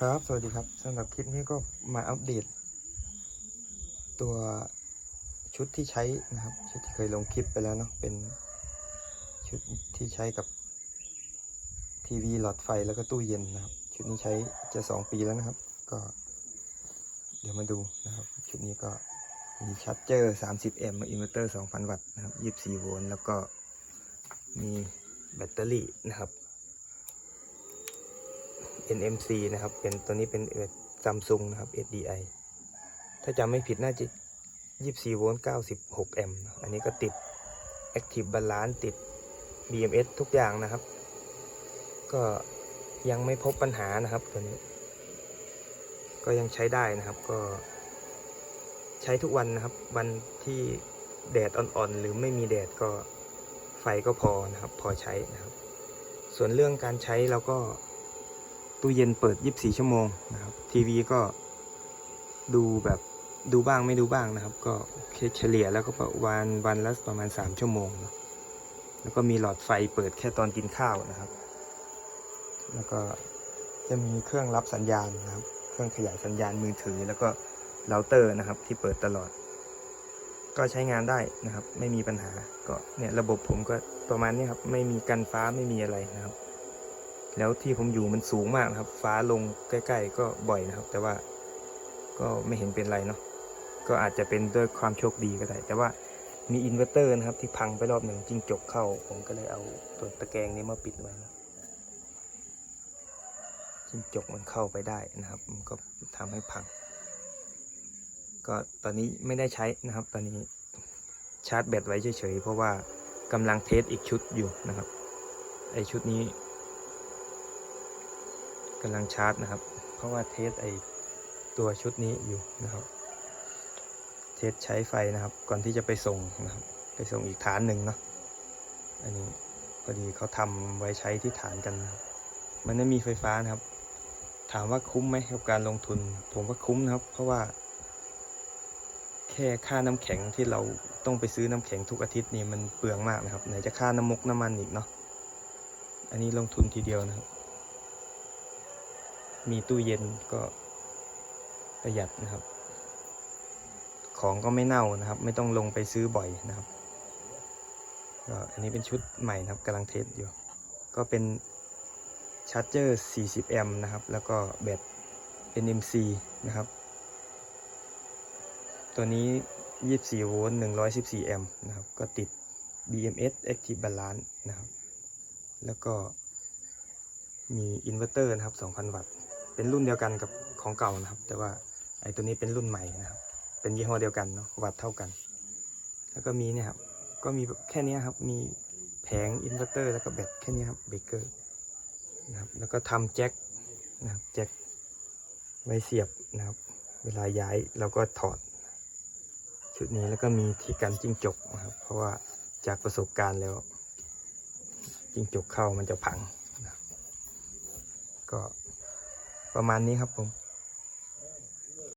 ครับ สวัสดีครับสำหรับคลิปนี้ก็มาอัปเดต ตัวชุดที่ใช้นะครับ ชุดที่เคยลงคลิปไปแล้วเนาะเป็นชุดที่ใช้กับทีวีหลอดไฟแล้วก็ตู้เย็นนะครับ ชุดนี้ใช้จะสองปีแล้วนะครับ ก็เดี๋ยวมาดูนะครับ ชุดนี้ก็มีชาร์จเจอร์30 แอมป์อินเวอร์เตอร์ 2,000 วัตต์นะครับ 24 โวลต์แล้วก็มีแบตเตอรี่นะครับ NMC นะครับ เป็นตัวนี้เป็นซัมซุงนะครับ SDI ถ้าจำไม่ผิดน่าจะ 24 โวลต์ 96 แอมป์ อันนี้ก็ติด Active Balance ติด BMS ทุกอย่างนะครับ ก็ยังไม่พบปัญหานะครับตัวนี้ ก็ยังใช้ได้นะครับ ก็ ใช้ทุกวันนะครับ วันที่แดดอ่อนๆ หรือไม่มีแดดก็ไฟก็พอนะครับ พอใช้นะครับ ส่วนเรื่องการใช้เราก็ ตู้เย็นเปิด 24 ชั่วโมงนะครับ ทีวีก็ดูแบบดูบ้างไม่ดูบ้างนะครับ ก็เฉลี่ยแล้วก็ประมาณวันละประมาณ 3 ชั่วโมงนะแล้วก็มีหลอดไฟเปิดแค่ตอนกินข้าวนะครับ แล้วก็จะมีเครื่องรับสัญญาณนะครับ เครื่องขยายสัญญาณมือถือ แล้วก็เราเตอร์นะครับที่เปิดตลอด ก็ใช้งานได้นะครับ ไม่มีปัญหาก็เนี่ยระบบผมก็ประมาณนี้ครับ ไม่มีกันฟ้าไม่มีอะไรนะครับ แล้วที่ผมอยู่มันสูงมากนะครับ ฟ้าลงใกล้ ๆ ก็บ่อยนะครับ แต่ว่าก็ไม่เห็นเป็นไรเนาะก็อาจจะเป็นด้วยความโชคดีก็ได้ แต่ว่ามีอินเวอร์เตอร์นะครับ ที่พังไปรอบหนึ่งจิ้งจกเข้า ผมก็เลยเอาตัวตะแกรงนี้มาปิดไว้นะจิ้งจกมันเข้าไปได้นะครับ มันก็ทำให้พัง ก็ตอนนี้ไม่ได้ใช้นะครับ ตอนนี้ชาร์จแบตไว้เฉยๆเพราะว่ากำลังเทสอีกชุดอยู่นะครับไอชุดนี้ กำลังชาร์จนะครับ เพราะว่าเทสไอตัวชุดนี้อยู่นะครับ เทสใช้ไฟนะครับ ก่อนที่จะไปส่งนะครับ ไปส่งอีกฐานหนึ่งเนาะอันนี้พอดีเขาทำไว้ใช้ที่ฐานกันนะมันไม่มีไฟฟ้านะครับ ถามว่าคุ้มไหมกับการลงทุน ผมว่าคุ้มนะครับ เพราะว่า แค่ค่าน้ำแข็งที่เราต้องไปซื้อน้ำแข็งทุกอาทิตย์นี่มันเปลืองมากนะครับ ไหนจะค่าน้ำมกน้ำมันอีกเนาะอันนี้ลงทุนทีเดียวนะครับ มีตู้เย็นก็ประหยัดนะครับ ของก็ไม่เน่านะครับ ไม่ต้องลงไปซื้อบ่อยนะครับก็อันนี้เป็นชุดใหม่นะครับกำลังเทสอยู่ ก็เป็นชาร์จเจอร์ 40 แอมป์นะครับ แล้วก็แบต NMC นะครับ ตัวนี้ 24 โวลต์ 114 แอมป์นะครับ ก็ติด BMS Active Balance นะครับ แล้วก็มีอินเวอร์เตอร์นะครับ 2,000 วัตต์ เป็นรุ่นเดียวกันกับของเก่านะครับ แต่ว่าไอ้ตัวนี้เป็นรุ่นใหม่นะครับ เป็นยี่ห้อเดียวกันเนาะวัตต์เท่ากัน แล้วก็มีเนี่ยครับ ก็มีแค่นี้ครับ มีแผงอินเวอร์เตอร์แล้วก็แบตแค่นี้ครับเบรกเกอร์นะครับ แล้วก็ทำแจ็คนะครับแจ็คไว้เสียบนะครับ เวลาย้ายเราก็ถอด ชุดนี้แล้วก็มีที่กันจิ้งจกนะครับ เพราะว่าจากประสบการณ์แล้ว จิ้งจกเข้ามันจะพังนะครับก็ ประมาณนี้ครับผม